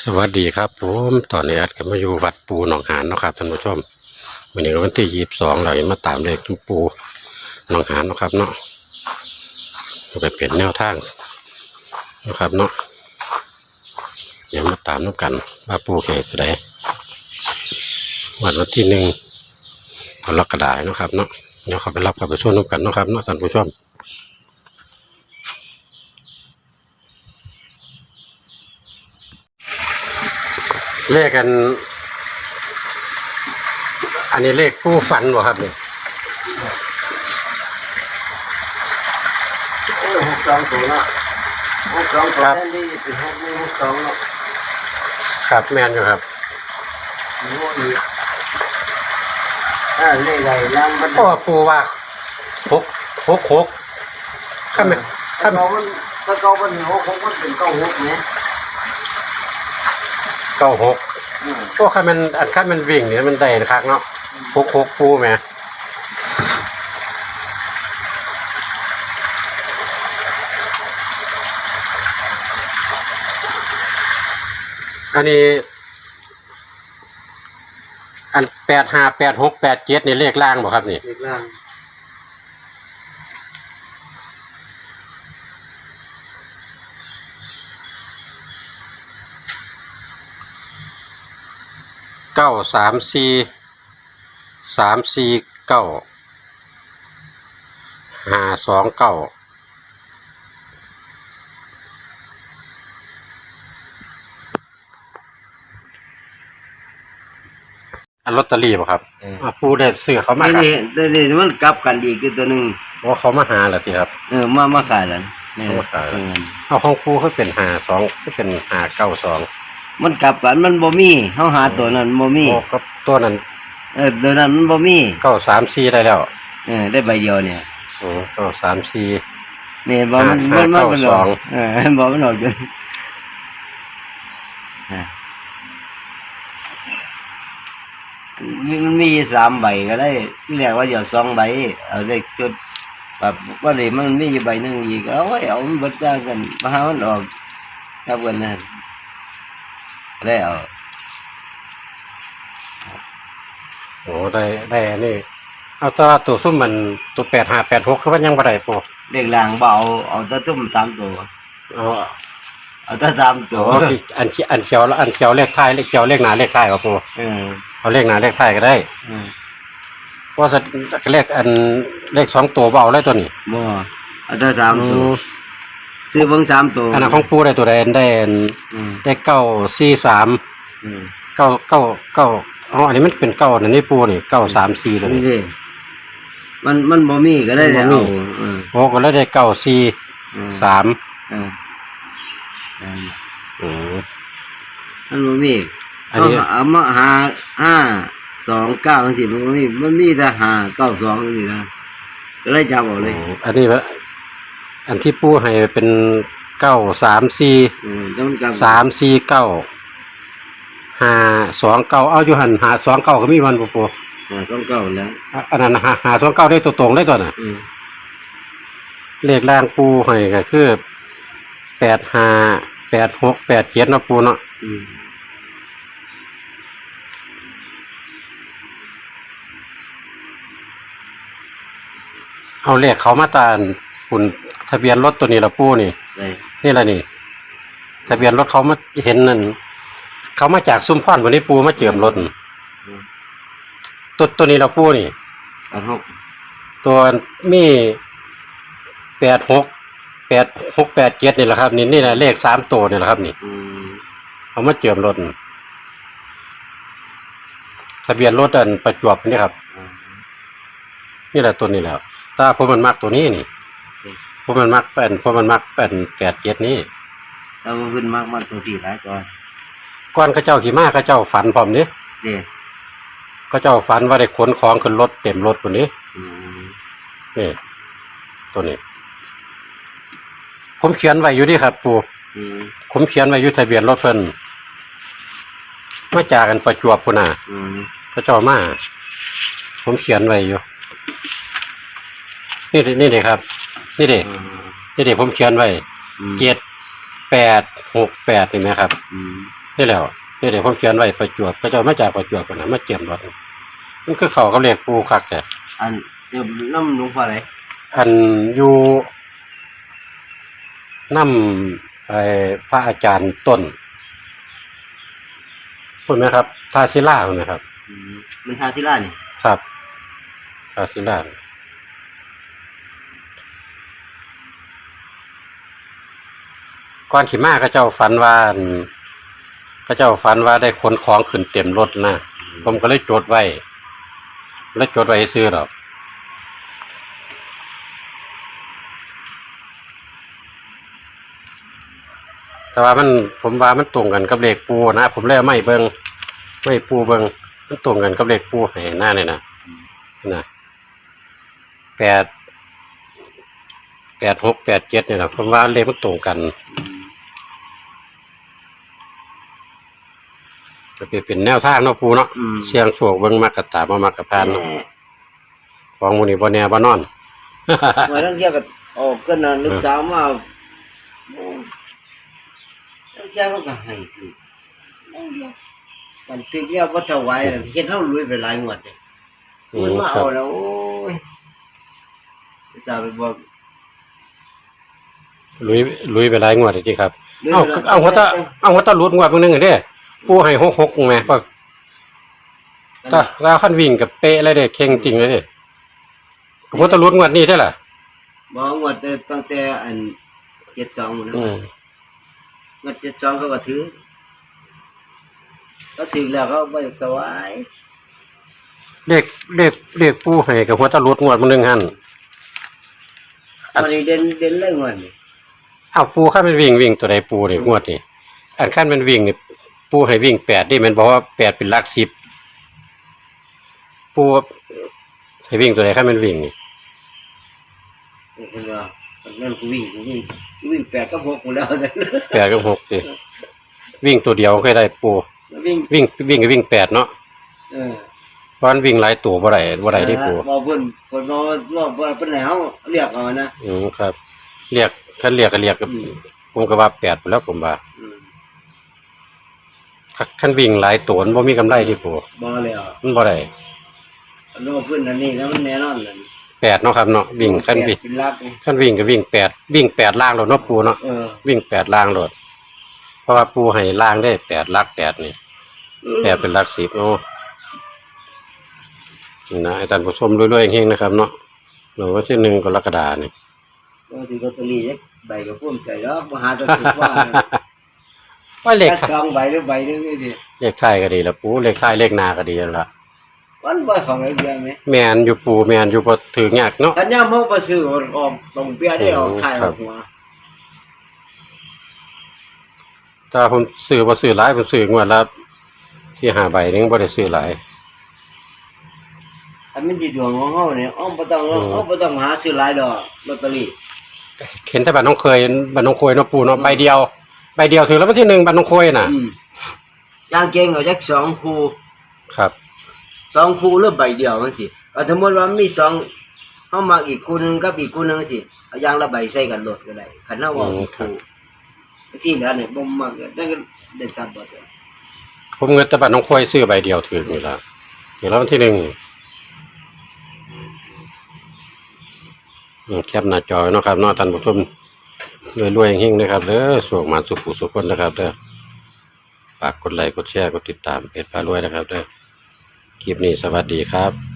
สวัสดีครับผมตอนนี้อัดก็มาอยู่วัดปูหนองหานนะครับท่านผู้ชมวันนี้ก็วันที่ยี่สิบสองเรามาตามเลขทุปูหนองหานนะครับเนาะไปเปลี่ยนแนวทางนะครับเนาะเดี๋ยวมาตามน้ำกันว่าปูเกศได้วันวันที่หนึ่งกรกฎาคมนะครับเนาะเดี๋ยวเขาไปรับกับไปส่วนน้ำกันนะครับเนาะท่านผู้ชม เลขกัน อันนี้เลขผู้ฝันบ่ครับนี่โอ้ยหกสองตัวละหกสองตัวนั่นนี่เป็นหกหนึ่งหกสองเนาะครับแมนอยู่ครับโอ้ยอ่าเลขใหญ่ล่างมันเพราะว่าปูว่าหกหกหกข้ามันถ้าข้าเขามันถ้าเขามันหกหกมันเป็นเก้าหกเนี่ย เก้าหกอืมพวกข้ามันอันข้ามันวิ่งเนี่ยมันได้นะครับเนาะหกหกปูแหมอันนี้ อันแปดห้าแปดหกแปดเจ็ดนี่เลขล่างบ่ครับนี่ เลขล่าง เก้าสามสี่สามสี่เก้าห้าสองเก้าอันลอตเตอรี่ป่ะครับเอออะปูได้ซื้อเขามานี่ครับนี่นี่นี่มันกลับกันอีกคือตัวหนึ่งว่าเขามาหาเหรอทีครับ เออมามาขายแล้วนี่มาขายแล้ว เออเอาของปูเขาเป็นหาสองเขาเป็นหาเก้าสอง มันกลับกันมันบ่มีเฮาหาตัวนั้นบ่มีโอ้ก็ตัวนั้นเออตัวนั้นมันบ่มีเก้าสามสี่ได้แล้วเออได้ใบเดียวเนี่ยโอ้เก้าสามสี่นี่บ่มันห้ามันมันมันเก้าสองเออบ่มันออกจนมันมีสามใบก็ได้ที่แรกว่าเดี๋ยวสองใบเอาเลขชุดแบบว่าเลยมันมีอยู่ใบหนึ่งอีกเอาไว้เอามันเบิดจ้างกันมาหามันออกครับกันนั่น ได้เอาโอ้ได้ได้อันนี่เอาตัวตัวซุ่มมันตัวแปดห้าแปดหกคือมันยังบ่ได้ปูเลขล่างเบาเอาแตะตุ่มสามตัว เอาเอาแตะสามตัตัววที่อันเขียวอันเขียวแล้วอันเขียวเลขท้ายเลขเขียวเลขหนาเลขท้ายว่าปูเออเอาเลขหนาเลขท้ายก็ได้เออเพราะสัตว์เลขอันเลขสองตัวเบเอาเลยตัวนี้บ่เอาแตะสามอืตัวม ซื้อเบิ่งสามตัวอันนั้นของปูได้ตัวใดได้อันอืมได้เก้าสี่สามอืมเก้าเก้าเก้าอ๋ออันนี้มันเป็นเก้าอันนี้ปูนี่เก้าสามสี่ตัวนี่นี้ดิมันมันบ่มีก็ได้มันบ่แล้วมีเออโอ้ก็เลยได้เก้าสี่เออสามเออเอออืม มันบ่มีอันนี้ เอาเอามาหาห้าสองเก้าจังซี่มันบ่มีมันมีแต่ห้าเก้าสองจังซี่นะก็เลยจับเอาเลยโอ้อันนี้วะ อันที่ปูให้เป็นเก้าสามสี่เออแล้วมันกลับสามสี่เก้าห้าสองเก้าเอาอยู่หันหาสองเก้าก็มีวันปูปูห้าสองเก้าแล้วอะอันนั้นหาหาสองเก้าได้ตัวตรงได้ตัวน่ะอืมเลขล่างปูให้ก็คือแปดห้าแปดหกแปดเจ็ดเนาะปูเนาะอืมเอาเลขเขามาตานคุณ ทะเบียนรถตัวนี้ละปูนี่ได้นี่แหละนี่ ทะเบียนรถเขามาเห็นนั่นเขามาจากซุ้มพอนวันนี้ปูมาเจิมรถตัวตัวนี้เราปูนี่ เอาหกตัวมีแปดหกแปดหกแปดเจ็ดนี่แหละครับ นี่นี่แหละเลขสามตัวนี่แหละครับ นี่อืมเขามาเจิมรถทะเบียนรถอันประจวบนี่ครับอ่านี่แหละตัวนี้แหล้วถ้าผมมันมักตัวนี้นี่ ผมมันมักเป็นผมมันมักเป็นแปดเจ็ดนี่ถ้ามันขึ้นมากมากตัวที่หลายก่อนก่อนเข้าเจ้าขี่ม้าเข้าเจ้าฝันพร้อมนี้เด้เข้าเจ้าฝันว่าได้ขนของขึ้นรถเต็มรถคนนี้อืมนี่ตัวนี้ ผมเขียนไว้อยู่นี่ครับปู่อืมผมเขียนไว้อยู่ทะเบียนรถเพิ่นมาจากกันประจวบพุ่นน่ะอืมพระเจ้ามา ผมเขียนไว้อยู่ นี่ดินี่เด็ครับ นี่เด็อืมนี่เด็ผมเขียนไว้อืมเจ็ดแปดหกแปดเห็นไหมครับอืมนี่แล้วนี่เดี๋ยวผมเขียนไว้ประจวบก็จะมาจากประจวบกันนะมาเจียมรถมันคือเขาเขาเรียกปูคักแต่อันเดี๋ยวน้ำหลวงพ่ออะไรอันอยู่น้ำไอ้พระอาจารย์ต้นพูดไหมครับทาซิล่าพูดไหมครับอืมมันทาซิล่านี่ครับทาซิล่า ก่อนขี่มาก็เจ้าฝันว่าก็เจ้าฝันว่าได้ขนของขึ้นเต็มรถนะผมก็เลยจดไว้ แล้วจดไว้ซื้อหรอกแต่ว่ามันผมว่ามันตรงกันกับเลขปูนะผมเลยเอาไม่เบิงไม่ปูเบิงมันตรงกันกับเลขปูให้หน้าเนี่ยนะนะแปดแปดหกแปดเจ็ดเนี่ยนะผมว่าเลขมันตรงกัน จะไปเป็นแนวทางเนาะปูเนาะอืมเสียงโชคเบิงมากกระตามามากกระพานเนาะของหมูนี่บ่แน่บ่นอน เมื่อนั้นเที่ยวกับออกก็นอนลูกสาวมาโอ้ลูกสาวมันก็ให้คือกันตึกเรียกว่าถวายอะเฮ็ดเฮาลุยไปหลายงวดเลยอืมันมมาครัเอาบแล้วโอ้ยลูกสาวไปบอกลุยลุยไปหลายงวดจริงๆครับลุยเอาไปหลายเอาหัวตาเอาหัวตาหลุดงวดมึงนึงเหรอเด้ ปูให้หกหกไงปะตาลาวขั้นวิ่งกับเป๊ะเลยเด้เข่งจริงเลยเด้หัวตาหลุดงวดนี้ได้ล่ะบอกงวดแต่ตั้งแต่อัน72หมดนะอืมงวด72เขาก็ถือก็ถือแล้วเขาบ่ถวายเลขเลขเลขปูให้กับหัวตาหลุดงวดมึงนึงหันอันวันนี้เด่นเด่นเลยงวดนี้เอาปูขั้นเป็นวิ่งวิ่งตัวใดปูนี่งวดนี่อันขั้นเป็นวิ่งนี่ ปูให้วิ่งแปดนี่แมันบอกว่าแปดเป็นหลักสิบปูให้วิ่งตัวใดขั้นเป็นวิ่งนี่เห็นว่านั่นกูวิ่งกูวิ่งกูวิ่งแปดกับหกกูแล้วแปดกับหกสิวิ่งตัวเดียวเคยได้ปูวิ่งวิ่งวิ่งก็วิ่งแปดเนาะเออเพราะมันวิ่งหลายตัวบ่ได้บ่ได้ที่ปูบอกเพิ่นเพิ่นบอกว่าว่าเพิ่นให้เฮาเรียกเอานะอืมครับ เรียกคันเรียกก็เรียกก็อืมผมก็ว่าแปดไปแล้วผมว่า อืมคันวิ่งหลายตัวมันบ่มีกำไรที่ปูบ่แล้วมันบ่ได้อันนู้นเพิ่นอันนี้แล้วมันแน่นอนนั่นแปดเนาะครับเนาะวิ่งคันวิ่งเป็นลักนี่คันวิ่งก็วิ่งแปดวิ่งแปดล่างโลดเนาะปูเนาะเออวิ่งแปดล่างโลดเพราะว่าปูให้ล่างได้แปดลักแปดนี่แปดเป็นลักสิบเนาะนี่นะอาจารย์ผู้ชมรวยๆเฮงๆนะครับ เนาะหรือว่าที่หนึ่งกรกฎานี่ก็สิลอตเตอรี่จักใบก็พุ่มใจดอกบ่หาแตัวถูกว่า ว่าเลขจักสองใบหรือใบหนึงนี่สิเลขท้ายก็ดีละปูเลขท้ายเลขหน้าก็ดีแล้วละมันบ่เข้าไปเดียวแม่แมนอยู่ปูแมนอยู่บ่ถือยากเนาะคันยามเฮาบ่ซื้อออกตรงเปียได้ออกท้ายออกหัวถ้าผมซื้อบ่ซื้อหลายผมซื้องวดละสี่ห้าใบนึงบ่ได้ซื้อหลายอันมันสิดวงของเฮาเนี่ยอ้อมบ่ต้องอืมอ้อมบ่ต้องหาซื้อหลายดอกลอตเตอรี่เห็นแต่บัตรน้องเคยบัตรน้องเคยเนาะปูเนาะใบเดียว ใบเดียวถือแล้ววันที่หนึ่งบัตรน้องเคยน่ะ อืมย่างเก่งเอาจักสองคู่ครับ สองคู่หรือใบเดียวจังซี่เอาสมมุติว่ามีสองเฮามักอีกคู่หนึงกับอีกคู่หนึงจังซี่เอาอย่างละใบใส่กันโลดก็ได้คันเฮาเอาอีกคู่ซี่แล้วเนี่ยบ่มักนั่นก็ได้ซับบ่ได้ผมเงินแต่บัตรน้องเคยซื้อใบเดียวถือนี่ละถือแล้ววันที่หนึ่งอืมแคปหน้าจอไว้เนาะครับเนาะท่านผู้ชม รวยๆเฮงๆนะครับเด้อสวกมาสุขสุขคนนะครับเด้อฝากกดไลค์กดแชร์กดติดตามเพจพารวยนะครับเด้อคลิปนี้สวัสดีครับ